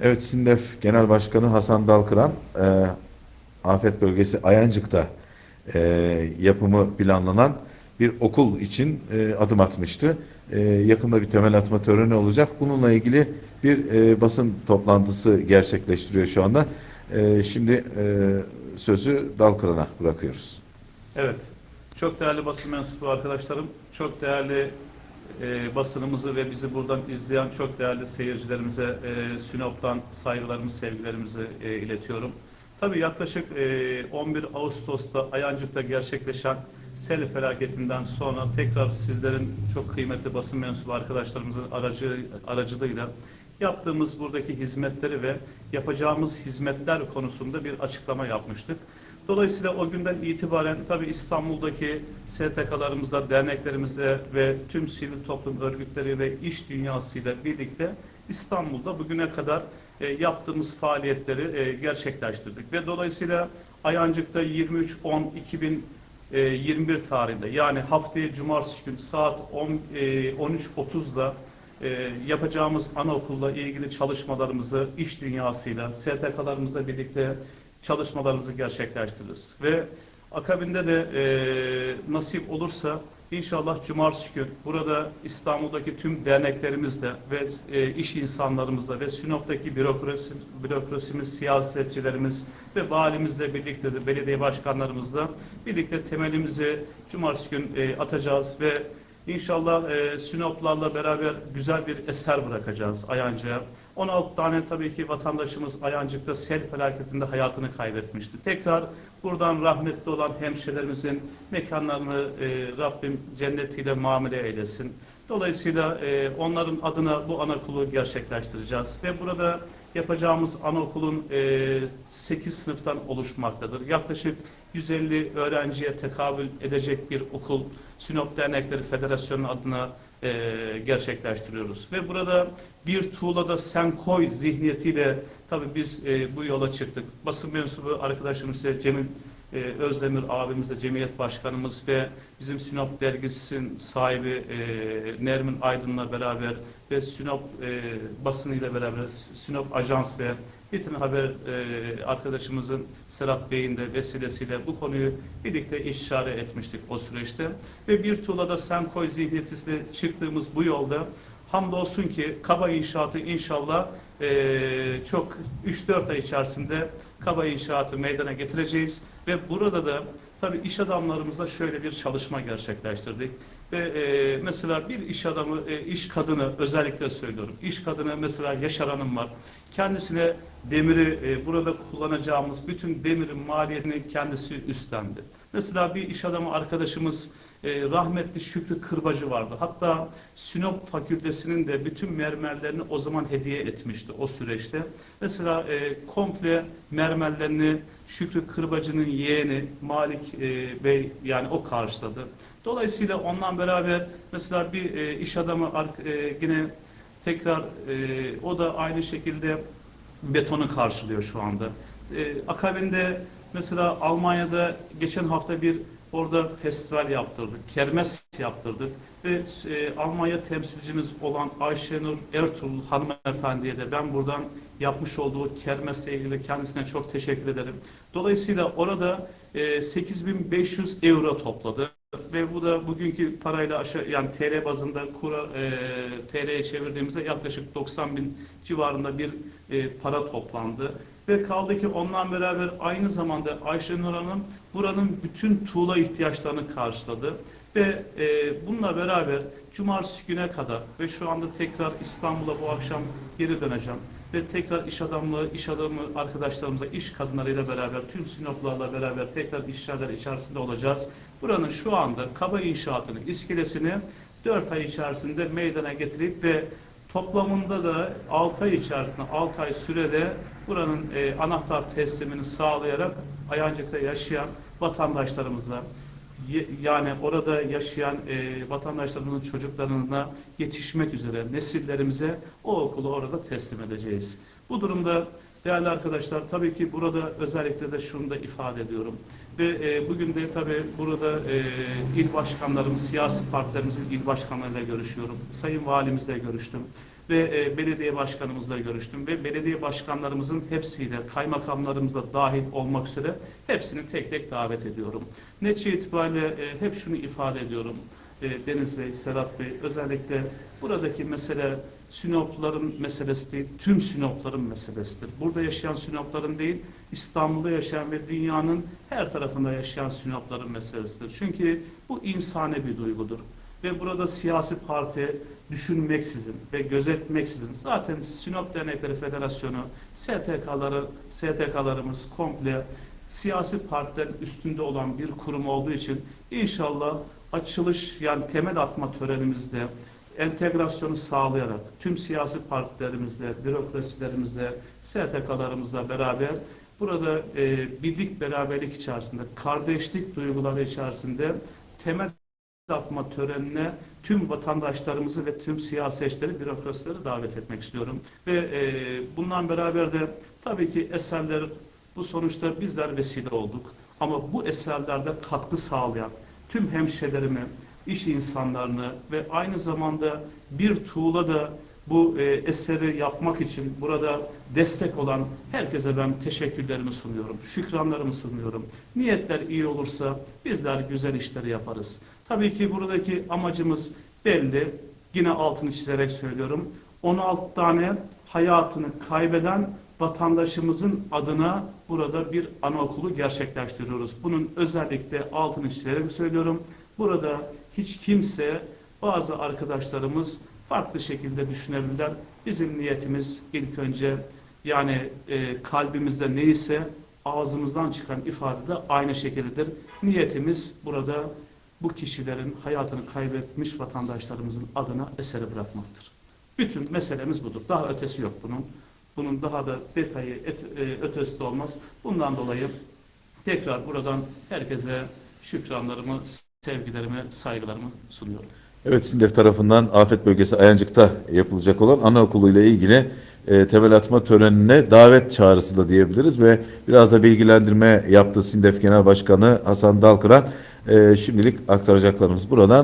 Evet, SİNDEF Genel Başkanı Hasan Dalkıran, e, afet bölgesi Ayancık'ta e, yapımı planlanan bir okul için e, adım atmıştı. E, yakında bir temel atma töreni olacak. Bununla ilgili bir e, basın toplantısı gerçekleştiriyor şu anda. E, şimdi e, sözü Dalkıran'a bırakıyoruz. Evet, çok değerli basın mensubu arkadaşlarım, çok değerli e, basınımızı ve bizi buradan izleyen çok değerli seyircilerimize e, Sinop'tan saygılarımı, sevgilerimizi e, iletiyorum. Tabii yaklaşık e, 11 Ağustos'ta Ayancık'ta gerçekleşen sel felaketinden sonra tekrar sizlerin çok kıymetli basın mensubu arkadaşlarımızın aracı, aracılığıyla yaptığımız buradaki hizmetleri ve yapacağımız hizmetler konusunda bir açıklama yapmıştık. Dolayısıyla o günden itibaren tabii İstanbul'daki STK'larımızda, derneklerimizde ve tüm sivil toplum örgütleri ve iş dünyasıyla birlikte İstanbul'da bugüne kadar e, yaptığımız faaliyetleri e, gerçekleştirdik. Ve dolayısıyla Ayancık'ta 23.10.2021 tarihinde yani haftaya cumartesi gün saat 10, e, 13.30'da e, yapacağımız anaokulla ilgili çalışmalarımızı iş dünyasıyla, STK'larımızla birlikte çalışmalarımızı gerçekleştiririz. Ve akabinde de e, nasip olursa inşallah cumartesi gün burada İstanbul'daki tüm derneklerimizle ve e, iş insanlarımızla ve Sinop'taki bürokrasi, bürokrasimiz, siyasetçilerimiz ve valimizle birlikte de belediye başkanlarımızla birlikte temelimizi cumartesi gün e, atacağız ve İnşallah e, Sinoplarla beraber güzel bir eser bırakacağız Ayancık'a. 16 tane tabii ki vatandaşımız Ayancık'ta sel felaketinde hayatını kaybetmişti. Tekrar buradan rahmetli olan hemşehrilerimizin mekanlarını e, Rabbim cennetiyle muamele eylesin. Dolayısıyla e, onların adına bu anaokulu gerçekleştireceğiz. Ve burada yapacağımız anaokulun e, 8 sınıftan oluşmaktadır. Yaklaşık 150 öğrenciye tekabül edecek bir okul Sinop Dernekleri Federasyonu adına e, gerçekleştiriyoruz. Ve burada bir tuğlada sen koy zihniyetiyle tabii biz e, bu yola çıktık. Basın mensubu arkadaşımız Cemil e, Özdemir abimiz de Cemiyet Başkanımız ve bizim Sinop dergisinin sahibi e, Nermin Aydın'la beraber ve Sinop e, basınıyla beraber Sinop Ajans ve Bitin Haber e, arkadaşımızın Serap Bey'in de vesilesiyle bu konuyu birlikte işare etmiştik o süreçte. Ve bir tuğlada sen koy zihniyetiyle çıktığımız bu yolda hamdolsun ki kaba inşaatı inşallah e, çok 3-4 ay içerisinde kaba inşaatı meydana getireceğiz. Ve burada da tabii iş adamlarımızla şöyle bir çalışma gerçekleştirdik. Ve e, mesela bir iş adamı, e, iş kadını özellikle söylüyorum. İş kadını mesela Yaşar Hanım var. Kendisine demiri, e, burada kullanacağımız bütün demirin maliyetini kendisi üstlendi. Mesela bir iş adamı arkadaşımız e, rahmetli Şükrü Kırbacı vardı. Hatta Sinop Fakültesinin de bütün mermerlerini o zaman hediye etmişti o süreçte. Mesela e, komple mermerlerini Şükrü Kırbacı'nın yeğeni Malik e, Bey yani o karşıladı. Dolayısıyla ondan beraber mesela bir e, iş adamı e, yine tekrar e, o da aynı şekilde betonu karşılıyor şu anda. E, akabinde mesela Almanya'da geçen hafta bir orada festival yaptırdık, kermes yaptırdık ve e, Almanya temsilcimiz olan Ayşenur Ertuğrul hanımefendiye de ben buradan yapmış olduğu kermesle ilgili kendisine çok teşekkür ederim. Dolayısıyla orada e, 8500 euro topladı ve bu da bugünkü parayla aşağı yani TL bazında kura e, TL'ye çevirdiğimizde yaklaşık 90 bin civarında bir e, para toplandı. Ve kaldı ki ondan beraber aynı zamanda Ayşenur Hanım buranın bütün tuğla ihtiyaçlarını karşıladı. Ve e, bununla beraber cumartesi güne kadar ve şu anda tekrar İstanbul'a bu akşam geri döneceğim. Ve tekrar iş adamlığı, iş adamı arkadaşlarımızla, iş kadınlarıyla beraber, tüm Sinoplarla beraber tekrar işlerler içerisinde olacağız. Buranın şu anda kaba inşaatını, iskelesini 4 ay içerisinde meydana getirip ve Toplamında da 6 ay içerisinde, 6 ay sürede buranın e, anahtar teslimini sağlayarak Ayancık'ta yaşayan vatandaşlarımızla ye- yani orada yaşayan e, vatandaşlarımızın çocuklarına yetişmek üzere nesillerimize o okulu orada teslim edeceğiz. Bu durumda Değerli arkadaşlar, tabii ki burada özellikle de şunu da ifade ediyorum. Ve e, bugün de tabii burada e, il başkanlarımız, siyasi partilerimizin il başkanlarıyla görüşüyorum. Sayın Valimizle görüştüm. Ve e, belediye başkanımızla görüştüm. Ve belediye başkanlarımızın hepsiyle, kaymakamlarımızla dahil olmak üzere hepsini tek tek davet ediyorum. Netice itibariyle e, hep şunu ifade ediyorum. E, Deniz Bey, Serhat Bey özellikle buradaki mesele Sinopların meselesi değil, tüm Sinopların meselesidir. Burada yaşayan Sinopların değil, İstanbul'da yaşayan ve dünyanın her tarafında yaşayan Sinopların meselesidir. Çünkü bu insani bir duygudur. Ve burada siyasi parti düşünmeksizin ve gözetmeksizin zaten Sinop Dernekleri Federasyonu, STK'ları, STK'larımız komple siyasi partilerin üstünde olan bir kurum olduğu için inşallah açılış yani temel atma törenimizde entegrasyonu sağlayarak tüm siyasi partilerimizle, bürokrasilerimizle, STK'larımızla beraber burada e, birlik beraberlik içerisinde, kardeşlik duyguları içerisinde temel atma törenine tüm vatandaşlarımızı ve tüm siyasetçileri, bürokrasileri davet etmek istiyorum. Ve e, bundan beraber de tabii ki eserler bu sonuçta bizler vesile olduk. Ama bu eserlerde katkı sağlayan tüm hemşehrilerimi, iş insanlarını ve aynı zamanda bir tuğla da bu e, eseri yapmak için burada destek olan herkese ben teşekkürlerimi sunuyorum. Şükranlarımı sunuyorum. Niyetler iyi olursa bizler güzel işleri yaparız. Tabii ki buradaki amacımız belli. Yine altını çizerek söylüyorum. 16 tane hayatını kaybeden vatandaşımızın adına burada bir anaokulu gerçekleştiriyoruz. Bunun özellikle altını çizerek söylüyorum. Burada hiç kimse, bazı arkadaşlarımız farklı şekilde düşünebilirler. Bizim niyetimiz ilk önce yani e, kalbimizde neyse ağzımızdan çıkan ifade de aynı şekildedir. Niyetimiz burada bu kişilerin hayatını kaybetmiş vatandaşlarımızın adına eseri bırakmaktır. Bütün meselemiz budur. Daha ötesi yok bunun. Bunun daha da detayı et, e, ötesi de olmaz. Bundan dolayı tekrar buradan herkese şükranlarımı, sevgilerimi, saygılarımı sunuyorum. Evet SİNDEF tarafından afet bölgesi Ayancık'ta yapılacak olan anaokulu ile ilgili e, temel atma törenine davet çağrısı da diyebiliriz ve biraz da bilgilendirme yaptı SİNDEF Genel Başkanı Hasan Dalkıran. E, şimdilik aktaracaklarımız buradan.